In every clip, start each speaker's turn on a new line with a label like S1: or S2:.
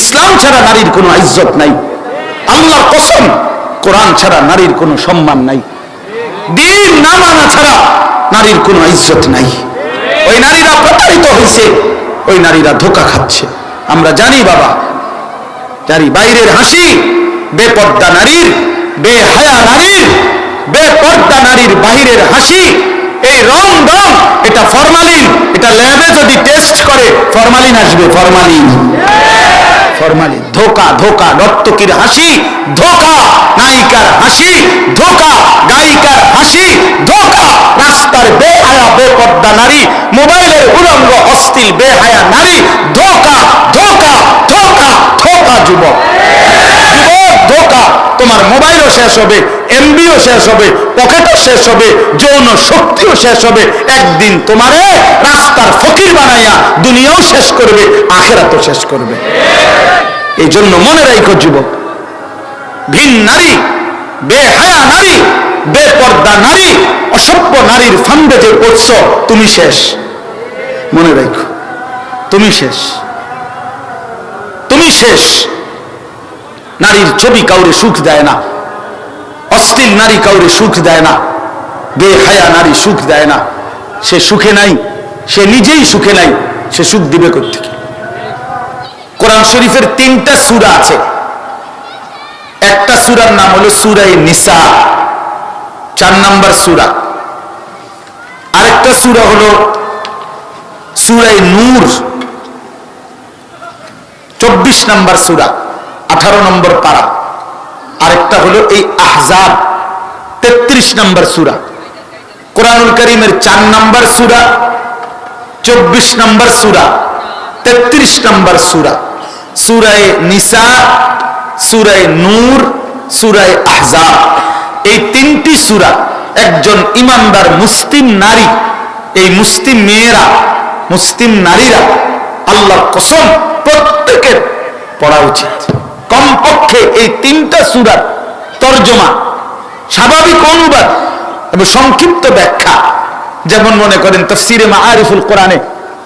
S1: ইসলাম ছাড়া নারীর কোনো ইজ্জত নাই। আল্লাহর কসম, কোরআন ছাড়া নারীর কোনো সম্মান নাই। দিন না মানা ছাড়া নারীর কোনো ইজ্জত নাই। ওই নারীরা প্রতারিত হয়েছে ওই নারীরা ধোকা খাচ্ছে। আমরা জানি বাবা, জানি বাইরের হাসি, বেপর্দা নারীর, বেহায়া নারীর, বেপর্দা নারীর বাহিরের হাসি, এই রং রং, এটা ফরমালিন, এটা ল্যাবে যদি টেস্ট করে, ফরমালিন আসবে, ফরমালিন। ফরমালিন ধোকা ধোকা নর্তকীর হাসি, ধোকা, নায়িকার হাসি, ধোকা, গায়িকার হাসি, ধোকা, রাস্তার বেহায়া, বেপর্দা নারী, মোবাইলের উলঙ্গ, অস্থির, বেহায়া নারী, ধোকা ধোকা ধোকা ধোকা, যুবক। যুবক ধোকা। তোমার মোবাইলও শেষ হবে, এমবিও শেষ হবে, পকেটও শেষ হবে, যৌন শক্তিও শেষ হবে। একদিন তোমারে রাস্তার ফকির বানাইয়া দুনিয়াও শেষ করবে, আখেরাতও শেষ করবে। এই জন্য মনে রাখো যুবক, ভিন নারী, বেহায়া নারী, বেপর্দা নারী, অসভ্য নারীর ফান্দে যে পড়ছ, তুমি শেষ। মনে রাখো তুমি শেষ। তুমি শেষ। নারীর ছবি কাউরে সুখ দেয় না। অশ্লীল নারী কাউরে সুখ দেয় না। বেহায়া নারী সুখ দেয় না। সে সুখে নাই, সে নিজেই সুখে নাই, সে সুখ দিবে কোথেকে কোরআন শরীফের তিনটা সুরা আছে। একটা সুরার নাম হলো সুরাই নিসা, চার নাম্বার সুরা। আরেকটা সুরা হলো সুরাই নূর, চব্বিশ নাম্বার সুরা। আঠারো নম্বর পারা। আরেকটা হলো এই আহজাব, তেত্রিশ নম্বর সুরা। কোরআনুল করিমের চার নম্বর সুরা, চব্বিশ নম্বর সুরা, তেত্রিশ নম্বর সুরা। সুরায় নিসা, সুরায় নূর, সুরায় আহজাব। এই তিনটি সুরা একজন ইমানদার মুসলিম নারী, এই মুসলিম মেয়েরা, মুসলিম নারীরা আল্লাহ কসম প্রত্যেকের পড়া উচিত। কমপক্ষে এই তিনটা সুরার তর্জমা স্বাভাবিক অনুবাদ এবং সংক্ষিপ্ত ব্যাখ্যা। যেমন মনে করেন তফসিরে মা আরিফুল কোরআনে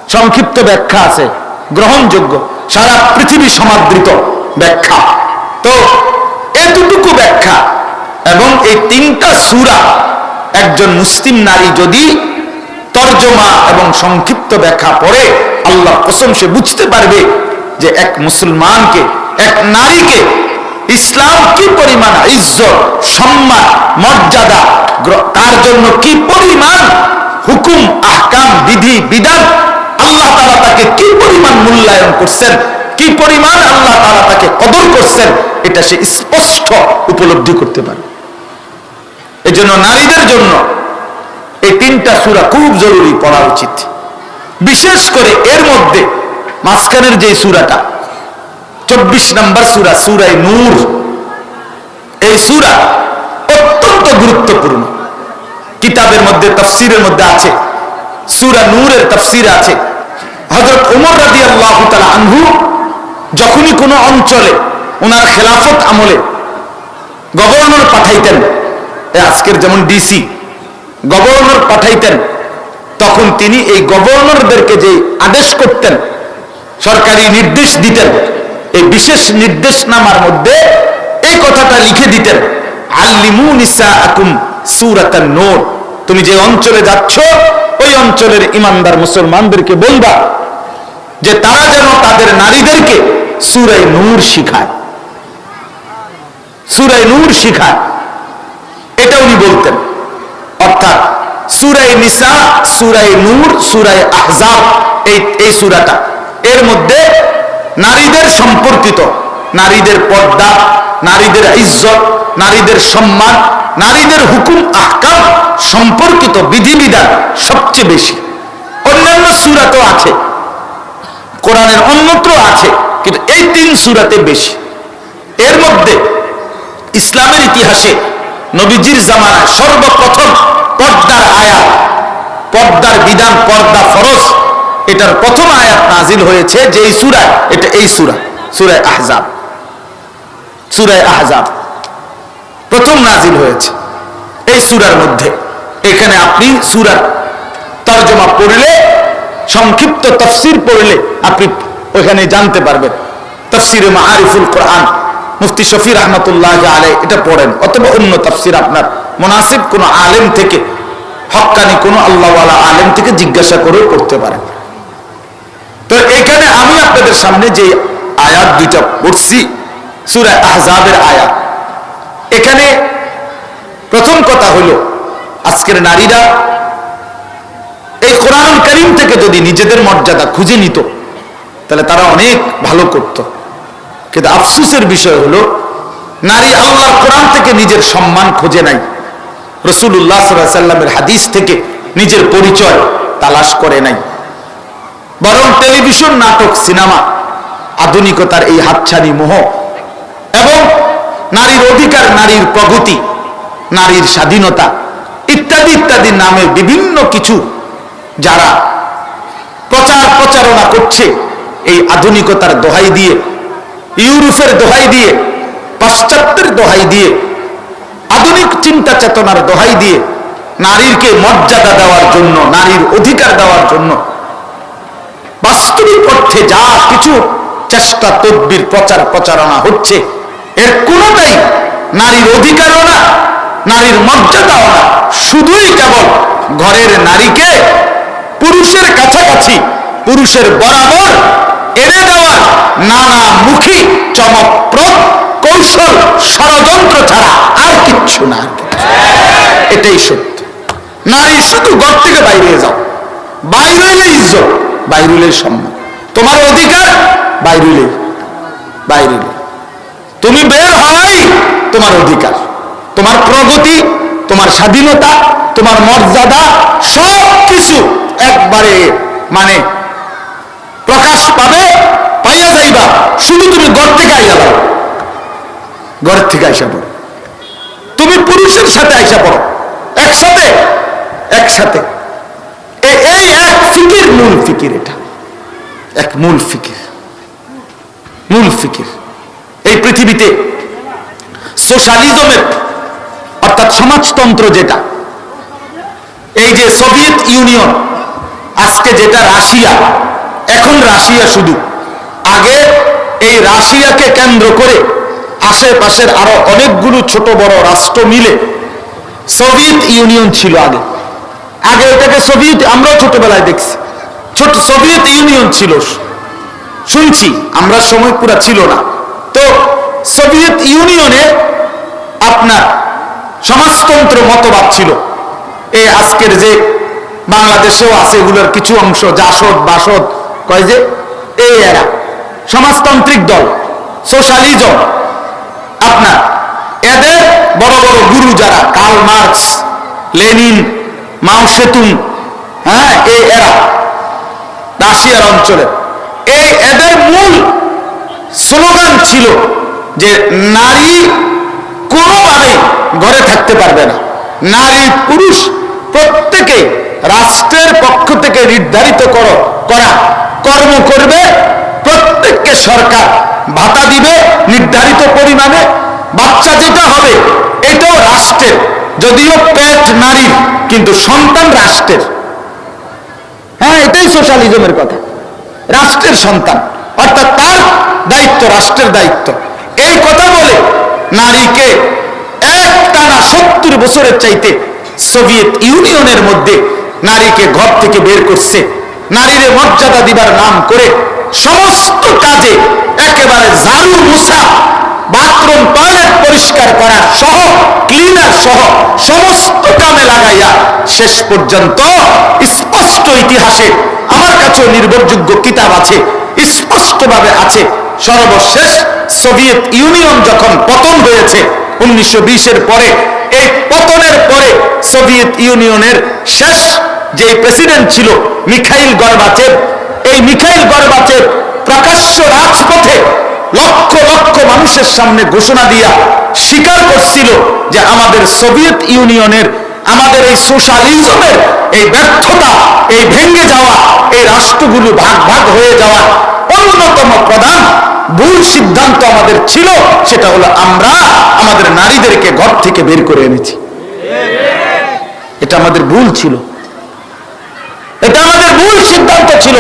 S1: সংক্ষিপ্ত ব্যাখ্যা আছে, গ্রহণযোগ্য, সারা পৃথিবী সমাদৃত ব্যাখ্যা। তো এতটুকু ব্যাখ্যা এবং এই তিনটা সুরা একজন মুসলিম নারী যদি তর্জমা এবং সংক্ষিপ্ত ব্যাখ্যা পড়ে আল্লাহ কসম সে বুঝতে পারবে যে এক মুসলমানকে এক নারীকে ইসলাম কি পরিমাণ ইজ্জত, সম্মান, মর্যাদা তার জন্য কি পরিমাণ হুকুম, আহকাম, বিধি, বিধান? আল্লাহ তারা তাকে কি পরিমাণ মূল্যায়ন করছেন? কি পরিমাণ আল্লাহ তারা তাকে কদর করছেন? এটা সে স্পষ্ট উপলব্ধি করতে পারে। এজন্য নারীদের জন্য এই তিনটা সুরা খুব জরুরি পড়া উচিত। বিশেষ করে এর মধ্যে মাঝখানের যে সুরাটা চব্বিশ নম্বর সুরা, সুরাই নূর। এই সুরা অত্যন্ত গুরুত্বপূর্ণ। কিতাবের মধ্যে, তফসিরের মধ্যে আছে। সুরা নূরের তফসির আছে। হজরত উমর রাদি আল্লাহ আনহু যখনই কোনো অঞ্চলে ওনার খেলাফত আমলে গভর্নর পাঠাইতেন আজকের যেমন ডিসি গভর্নর পাঠাইতেন, তখন তিনি এই গভর্নরদেরকে যে আদেশ করতেন, সরকারি নির্দেশ দিতেন এই বিশেষ নির্দেশনামার মধ্যে এই কথাটা লিখে দিতেন। আল্লিমু নিসা আকুম সুরাতান নূর। তুমি যে অঞ্চলে যাচ্ছ, ওই অঞ্চলের ইমানদার মুসলমানদেরকে বলবা যে তারা যেন তাদের নারীদেরকে সুরাই নূর শিখায়। সুরাই নূর শিখায়। এটা উনি বলতেন। অর্থাৎ সুরাই নিসা, সুরাই নূর, সুরাই আহজাব, এই এই সুরাটা। এর মধ্যে নারীদের সম্পর্কিত, নারীদের পর্দা, নারীদের ইজ্জত, নারীদের সম্মান, নারীদের হুকুম, আহকাম সম্পর্কিত বিধিবিধান সবচেয়ে বেশি। অন্যান্য সুরাতেও আছে, কোরআনের অন্যত্র আছে, কিন্তু এই তিন সুরাতে বেশি। এর মধ্যে ইসলামের ইতিহাসে নবীজির জামানায় সর্বপ্রথম পর্দার আয়াত, পর্দার বিধান, পর্দা ফরজ এটার প্রথম আয়াত নাজিল হয়েছে যে এই সুরা? এটা এই সুরা, সুরায় আহজাব। সুরায় আহজাব। প্রথম নাজিল হয়েছে এই সুরার মধ্যে। এখানে আপনি সুরার তর্জমা পড়লে, সংক্ষিপ্ত তফসির পড়লে আপনি ওখানে জানতে পারবেন। তফসিরে মাহারিফুল কোরআন, মুফতি শফি রহমতুল্লাহ আলে এটা পড়েন। অথবা অন্য তফসির আপনার মুনাসিব কোনো আলেম থেকে হক্কানি কোনো আল্লাহওয়ালা আলেম থেকে জিজ্ঞাসা করেও করতে পারেন। এখানে আমি আপনাদের সামনে যে আয়াত দুইটা পড়ছি, সুরা আহজাবের আয়াত। এখানে প্রথম কথা হলো, আজকের নারীরা এই কোরআন করিম থেকে যদি নিজেদের মর্যাদা খুঁজে নিত, তাহলে তারা অনেক ভালো করত। কিন্তু আফসুসের বিষয় হলো, নারী আল্লাহর কোরআন থেকে নিজের সম্মান খুঁজে নাই। রসুল্লাহ সাল্লামের হাদিস থেকে নিজের পরিচয় তালাশ করে নাই। বরং টেলিভিশন, নাটক, সিনেমা, আধুনিকতার এই হাতছানি মোহ এবং নারীর অধিকার, নারীর প্রগতি, নারীর স্বাধীনতা ইত্যাদি ইত্যাদি নামে বিভিন্ন কিছু যারা প্রচার প্রচারণা করছে এই আধুনিকতার দোহাই দিয়ে, ইউরোপের দোহাই দিয়ে, পাশ্চাত্যের দোহাই দিয়ে, আধুনিক চিন্তা চেতনার দোহাই দিয়ে নারীরকে মর্যাদা দেওয়ার জন্য, নারীর অধিকার দেওয়ার জন্য বাস্তবিক অর্থে যা কিছু চেষ্টা, তদ্বির, প্রচার, প্রচারণা হচ্ছে, এর কোনোটাই নারীর অধিকারও না, নারীর মর্যাদাও না। শুধুই কেবল ঘরের নারীকে পুরুষের কাছাকাছি, পুরুষের বরাবর এনে দেওয়ার নানামুখী চমকপ্রদ কৌশল, ষড়যন্ত্র ছাড়া আর কিচ্ছু না। এটাই সত্য। নারী, শুধু ঘর থেকে বাইরে যাও। বাইরে ইজ্জত। বাইরুলের সম্মান। তোমার অধিকার বাইরুলে বাইরে তুমি বের হওয়াই তোমার অধিকার। তোমার প্রগতি, তোমার স্বাধীনতা, তোমার মর্যাদা সব কিছু একবারে মানে প্রকাশ পাবে, পাইয়া যাইবা। শুধু তুমি ঘর থেকে আইয়া দাও। ঘর থেকে আইসা পড়ো। তুমি পুরুষের সাথে আইসা পড়ো। একসাথে একসাথে। এই এক ফিকির মূল ফিকির এটা। এক মূল ফিকির। মূল ফিকির। এই পৃথিবীতে সোশ্যালিজমের, অর্থাৎ সমাজতন্ত্র যেটা, এই যে সোভিয়েত ইউনিয়ন, আজকে যেটা রাশিয়া, এখন রাশিয়া শুধু। আগে এই রাশিয়াকে কেন্দ্র করে আশেপাশের আরও অনেকগুলো ছোট বড় রাষ্ট্র মিলে সোভিয়েত ইউনিয়ন ছিল আগে। আগে এটাকে সোভিয়েত, আমরাও ছোটবেলায় দেখছি। ছোট, সোভিয়েত ইউনিয়ন ছিল। শুনছি, আমরা সময় পুরা ছিল না। তো সোভিয়েত ইউনিয়নে আপনার সমাজতন্ত্র মতবাদ ছিল। এই আজকের যে বাংলাদেশেও আছে, এগুলোর কিছু অংশ, জাসদ, বাসদ, কয় যে, এই এরা। সমাজতান্ত্রিক দল, সোশ্যালিজম। আপনার এদের বড় বড় গুরু যারা, Karl Marx, Lenin Mao Zedong হ্যাঁ এই এরা রাশিয়ার অঞ্চলে। এই এদের মূল স্লোগান ছিল যে নারী কোনোভাবে ঘরে থাকতে পারবে না। নারী পুরুষ প্রত্যেকে রাষ্ট্রের পক্ষ থেকে নির্ধারিত করো, করা, কর্ম করবে, প্রত্যেককে সরকার ভাতা দিবে, নির্ধারিত পরিমাণে বাচ্চা যেটা হবে। এটাও রাষ্ট্রের, যদিও পেট নারীর কিন্তু সন্তান রাষ্ট্রের। হ্যাঁ এটাই সোশ্যালিজমের কথা। রাষ্ট্রের সন্তান, অর্থাৎ তার দায়িত্ব, রাষ্ট্রের দায়িত্ব। এই কথা বলে নারীকে এক টানা সত্তর বছরের চাইতে সোভিয়েত ইউনিয়নের মধ্যে নারীকে ঘর থেকে বের করছে। নারীরে মর্যাদা দিবার নাম করে সমস্ত কাজে একেবারে ঝাড়ু মুছা বাথরুম টয়লেট পরিষ্কার করা সহ ক্লিনার সহ সমস্ত কামে লাগাইয়া শেষ পর্যন্ত স্পষ্ট ইতিহাসে আমার কাছেও নির্ভরযোগ্য কিতাব আছে, স্পষ্টভাবে আছে। সর্বশেষ সোভিয়েত ইউনিয়ন যখন পতন হয়েছে, উনিশশো বিশের পরে, এই পতনের পরে সোভিয়েত ইউনিয়নের শেষ যে প্রেসিডেন্ট ছিল মিখাইল গর্বাচেভ, এই মিখাইল গর্বাচেভ প্রকাশ্য রাজপথে লক্ষ লক্ষ মানুষের সামনে ঘোষণা দিয়া স্বীকার করছিল যে আমাদের সোভিয়েত ইউনিয়নের, আমাদের এই সোশ্যালিজমের এই ব্যর্থতা, এই ভেঙে যাওয়া, এই রাষ্ট্রগুলো ভাগ ভাগ হয়ে যাওয়া অন্যতম প্রধান ভুল সিদ্ধান্ত আমাদের ছিল, সেটা হলো আমরা আমাদের নারীদেরকে ঘর থেকে বের করে এনেছি। এটা আমাদের ভুল ছিল। এটা আমাদের ভুল সিদ্ধান্ত ছিল।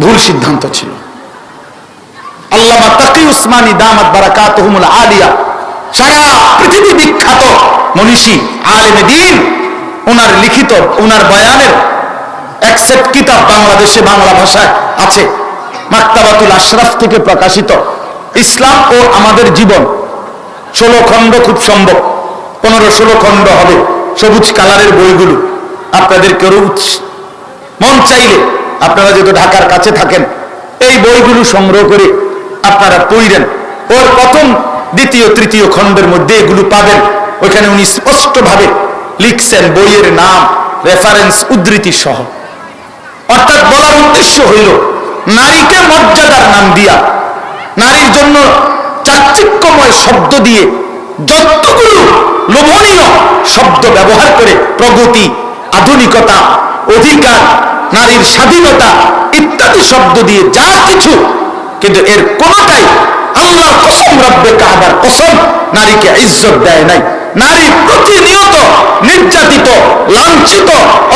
S1: ভুল সিদ্ধান্ত ছিল। আল্লামা তাকি উসমানী দামাত বারাকাতুহুমুল আলিয়া। সারা পৃথিবী বিখ্যাত মনীষী, আলেমে দিন ওনার লিখিত ওনার বয়ানের এক সেট কিতাব বাংলাদেশে বাংলা ভাষায় আছে। মাক্তাবাতুল আশরাফ থেকে প্রকাশিত। ইসলাম ও আমাদের জীবন ষোলো খণ্ড খুব সম্ভব। পনেরো ষোলো খণ্ড হবে সবুজ কালারের বইগুলো। আপনাদের কেউ মন চাইলে আপনারা যেহেতু ঢাকার কাছে থাকেন, এই বইগুলো সংগ্রহ করে আপনারা পড়িলেন। ওর প্রথম, দ্বিতীয়, তৃতীয় খণ্ডের মধ্যে এগুলো পাবেন। ওইখানে উনি স্পষ্টভাবে লিখছেন বইয়ের নাম রেফারেন্স উদ্ধৃতি সহ। অর্থাৎ বলার উদ্দেশ্য হইল, নারীকে মর্যাদার নাম দিয়া, নারীর জন্য চাকচিক্যময় শব্দ দিয়ে যতগুলো লোভনীয় শব্দ ব্যবহার করে প্রগতি, আধুনিকতা, অধিকার, নারীর স্বাধীনতা ইত্যাদি শব্দ দিয়ে যা কিছু কিন্তু এর কোনটাই আল্লাহ কসম, রব্বে কাহাবার কসম নারীকে ইজ্জত দেয় নাই। নারী প্রতিনিয়ত নির্যাতিত, লাঞ্ছিত,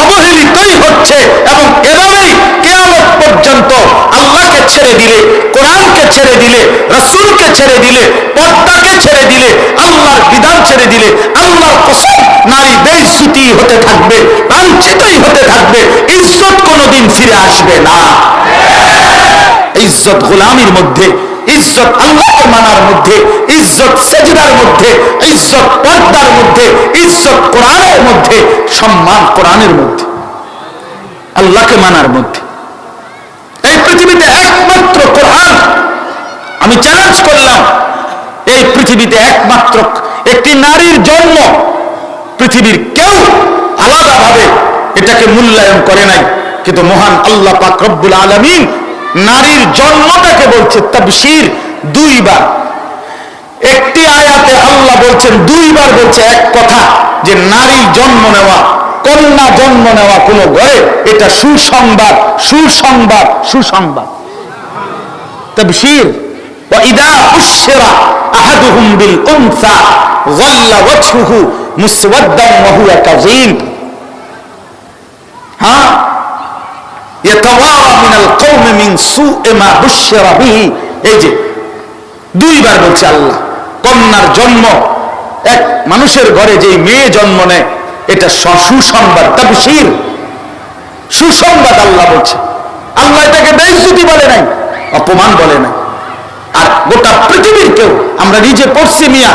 S1: অবহেলিতই হচ্ছে এবং এভাবেই কেয়ামত পর্যন্ত আল্লাহকে ছেড়ে দিলে, কোরআনকে ছেড়ে দিলে, রসুলকে ছেড়ে দিলে, পর্দাকে ছেড়ে দিলে, আল্লাহর বিধান ছেড়ে দিলে, আল্লাহর কসম নারী বেইজ্জতি হতে থাকবে, লাঞ্ছিতই হতে থাকবে, ইজ্জত কোনোদিন ফিরে আসবে না। ইজ্জত গোলামির মধ্যে, ইজ্জত আল্লাহকে মানার মধ্যে, ইজ্জত সেজদার মধ্যে, ইজ্জত পর্দার মধ্যে, ইজ্জত কোরআনের মধ্যে, সম্মান কোরআনের মধ্যে, আল্লাহকে মানার মধ্যে। এই পৃথিবীতে একমাত্র কোরআন আমি চ্যালেঞ্জ করলাম, এই পৃথিবীতে একমাত্র একটি নারীর জন্ম পৃথিবীর কেউ আলাদাভাবে এটাকে মূল্যায়ন করে নাই, কিন্তু মহান আল্লাহ পাক রব্বুল আলমিন নারীর জন্মটাকে বলছে তাবশির দুইবার একটি আয়াতে আল্লাহ বলছেন দুইবার বলছে এক কথা যে নারী জন্ম নেওয়া কন্যা জন্ম নেওয়া কোনো ঘরে এটা সুসংবাদ সুসংবাদ সুসংবাদ তাবশির وإذا بشر أحدهم بالأنثى ظل وجهه مسودا وهو كظيم ها এই যে, দুইবার বলছে আল্লাহ, কন্যার জন্ম, এক মানুষের ঘরে যে মেয়ে জন্ম নেয়, এটা সুসংবাদ, তাবশির। সুসংবাদ আল্লাহ বলছে। আল্লাহ এটাকে বেইজ্জতি বলে নাই, অপমান বলে নাই। আর গোটা পৃথিবীর কেউ, আমরা নিজে পড়ছি মিয়া,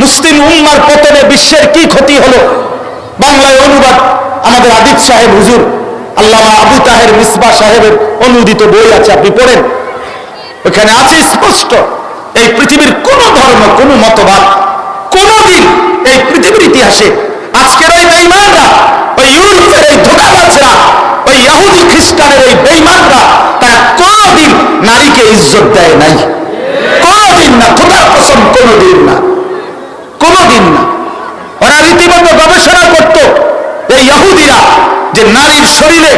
S1: মুসলিম উম্মার পতনে বিশ্বের কি ক্ষতি হলো? বাংলায় অনুবাদ আমাদের আদিত সাহেব হুজুর আল্লামা আবু তাহের মিসবা সাহেবের অনুদিত বই আছে, আপনি পড়েন। ওখানে আছে স্পষ্ট, এই পৃথিবীর কোন ধর্ম, কোন মতবাদ কোনদিন এই পৃথিবীর ইতিহাসে আজকের ওই বেইমানরা ওই ইউরোপের এই ধোকাবাজরা, ওই ইয়াহুদি খ্রিস্টানের এই বেইমানরা তারা কোনদিন নারীকে ইজ্জত দেয় নাই। কোনদিন না, খোদার কসম, কোনদিন না। কোনদিন না। ওরা রীতিমতো গবেষণা যে নারীর শরীরে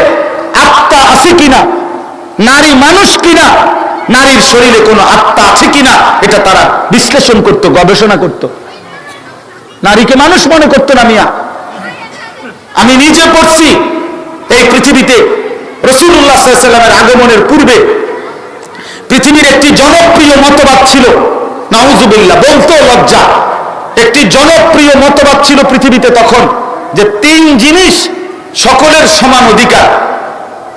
S1: আত্মা আছে কিনা, নারী মানুষ কিনা, নারীর শরীরে কোনো আত্মা আছে কিনা, এটা তারা বিশ্লেষণ করত, গবেষণা করত। নারীকে মানুষ মনে করতো না মিয়া। আমি নিজে পড়ছি এই পৃথিবীতে রসুল্লাহ সাল্লামের আগমনের পূর্বে পৃথিবীর একটি জনপ্রিয় মতবাদ ছিল, নাউজুবিল্লাহ, বলতো লজ্জা। একটি জনপ্রিয় মতবাদ ছিল পৃথিবীতে তখন যে তিন জিনিস সকলের সমান অধিকার।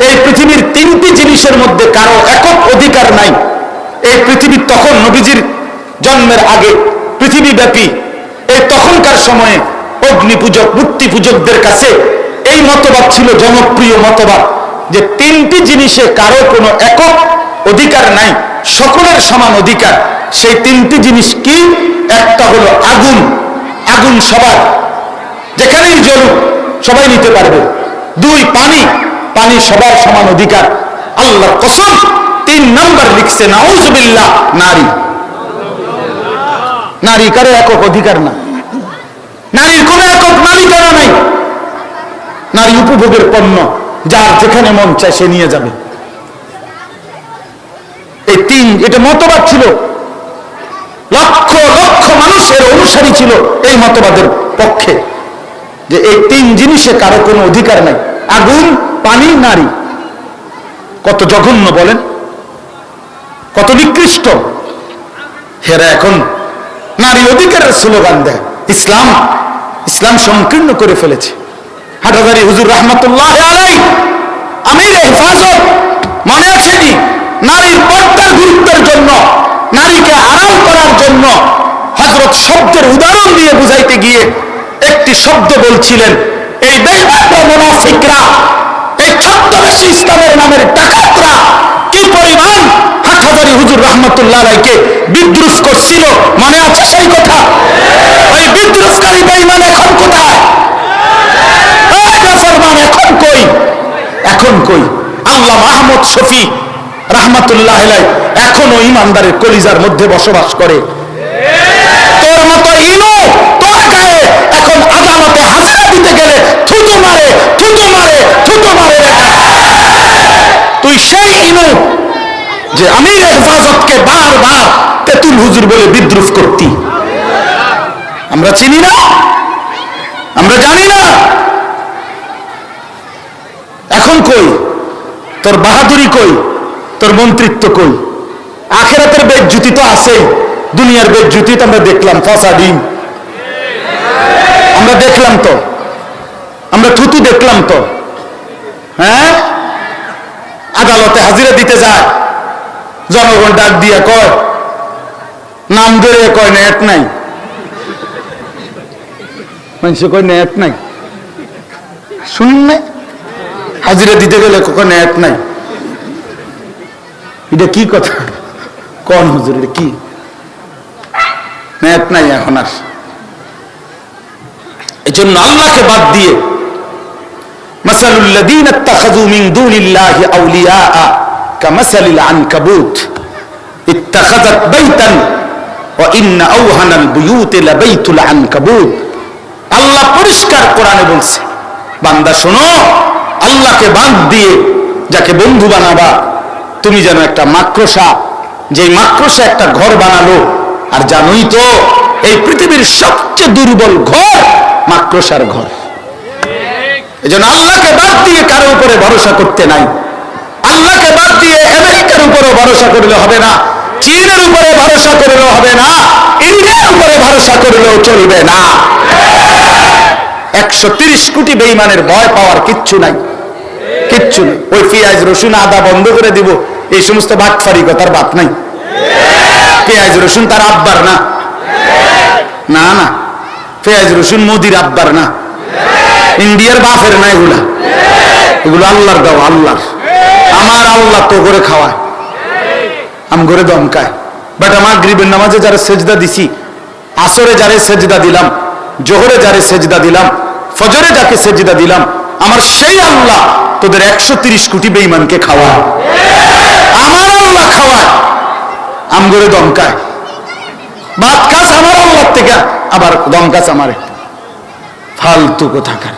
S1: এই পৃথিবীর তিনটি জিনিসের মধ্যে কারও একক অধিকার নাই। এই পৃথিবী তখন নবীজির জন্মের আগে পৃথিবীব্যাপী। এই তখনকার সময়ে অগ্নি পূজক মূর্তি পূজকদের কাছে এই মতবাদ ছিল, জনপ্রিয় মতবাদ, যে তিনটি জিনিসে কারও কোনো একক অধিকার নাই, সকলের সমান অধিকার। সেই তিনটি জিনিস কি? একটা হলো আগুন আগুন সবার। যেখানেই জ্বলুক সবাই নিতে পারবে। দুই, পানি। পানি সবার সমান অধিকার। আল্লাহ কসম, তিন নাম্বার লিখছে, নাউজবিল্লাহ, নারী। নারী কারও একক অধিকার না। নারীর কোন একক মালিকানা নাই। নারী উপভোগের পণ্য, যার যেখানে মন চায় সে নিয়ে যাবে। এই তিন, এটা মতবাদ ছিল। লক্ষ লক্ষ মানুষের অনুসারী ছিল এই মতবাদের পক্ষে। যে এই তিন জিনিসে কারও কোনো অধিকার নাই। আগুন, পানি, নারী। কত জঘন্য বলেন। কত নিকৃষ্ট। হেরা এখন নারী অধিকারের স্লোগান দেয়। ইসলাম ইসলাম সংকীর্ণ করে ফেলেছে। হাটাদারি হুজুর রহমতুল্লাহ আলাই আমির হেফাজত মনে আছেনি নারীর পর্দার গুরুত্বের জন্য, নারীকে আড়াল করার জন্য হজরত শব্দের উদাহরণ দিয়ে বুঝাইতে গিয়ে একটি শব্দ বলছিলেন, এই বেইমানরা এই ছদ্মবেশী ইসলামের নামের ডাকাতরা, কি পরিমাণ হাটহাজারি হুজুর করছিল? মনে আছে সেই কথা? ওই এখন কোথায়? এখন কই? এখন কই? আল্লাহ শফি এখনও ইমানদারের কলিজার মধ্যে বসবাস করে তোর মতো ইনু তোর গায়ে এখন আদালতে হাজারা দিতে গেলে থুতু মারে থুতু মারে থুতু মারে। তুই সেই ইনু যে আমির হেফাজতকে বারবার তেতুল হুজুর বলে বিদ্রুপ করতি। আমরা চিনি না, আমরা জানি না। এখন কই? তোর বাহাদুরি কই? তোর মন্ত্রিত্ব কই? আখেরাতের বেজ্জুতি তো আছেই। দুনিয়ার বেজ্জুতি তো আমরা দেখলাম, ফসা ডিম। আমরা দেখলাম তো। আমরা থুতু দেখলাম তো। হ্যাঁ? আদালতে হাজিরা দিতে যায়। জনগণ ডাক দিয়ে কয়, নাম ধরে কয়, নেট নাই। মানুষ কয়, নেট নাই। শুনুন না হাজিরা দিতে গেলে কখন নেট নাই। এটা কি কথা? কোন হুজুর, এটা কি? নেট নাই এখন আর। এই জন্য আল্লাহকে বাদ দিয়ে মাসালুল্লাযীনা ইত্তাখাযু আল্লাহ পরিষ্কার কোরআনে বলছে, বান্দা শোনো, আল্লাহকে বাদ দিয়ে যাকে বন্ধু বানাবা, তুমি যেন একটা মাকড়সা যে মাকড়সা একটা ঘর বানালো, আর জানোই তো, এই পৃথিবীর সবচেয়ে দুর্বল ঘর মাকড়সার ঘর। এই জন্য আল্লাহকে বাদ দিয়ে কারও উপরে ভরসা করতে নাই। আল্লাহকে বাদ দিয়ে আমেরিকার উপরে ভরসা করলে হবে না। চীনের উপরে ভরসা করলেও হবে না। ইন্ডিয়ার উপরে ভরসা করলেও চলবে না। একশো তিরিশ কোটি বেইমানের ভয় পাওয়ার কিচ্ছু নাই। কিচ্ছু নেই। ওই পেঁয়াজ, রসুন, আদা বন্ধ করে দিব। এই সমস্ত বাটফারি কথার বাত নাই। পেঁয়াজ, রসুন তার আব্বার না। না না। পেঁয়াজ, রসুন মোদির আব্বার না। ইন্ডিয়ার বাপের না এগুলা? এগুলো আল্লাহর দাও, আল্লাহর। আমার আল্লাহ তো করে খাওয়ায়, আম করে দমকায়। বাট আমার গরিবের নামাজে যারা সেজদা দিছি, আসরে যারে সেজদা দিলাম, জোহরে যারে সেজদা দিলাম, ফজরে যাকে সেজদা দিলাম, আমার সেই আল্লাহ তোদের একশো তিরিশ কোটি বেইমানকে খাওয়ায়। আমার আল্লাহ খাওয়ায়, আম করে দমকায়। বাদ কাজ আমার আল্লাহ থেকে, আবার দমকাজ আমার। ফালতু কোথাকার।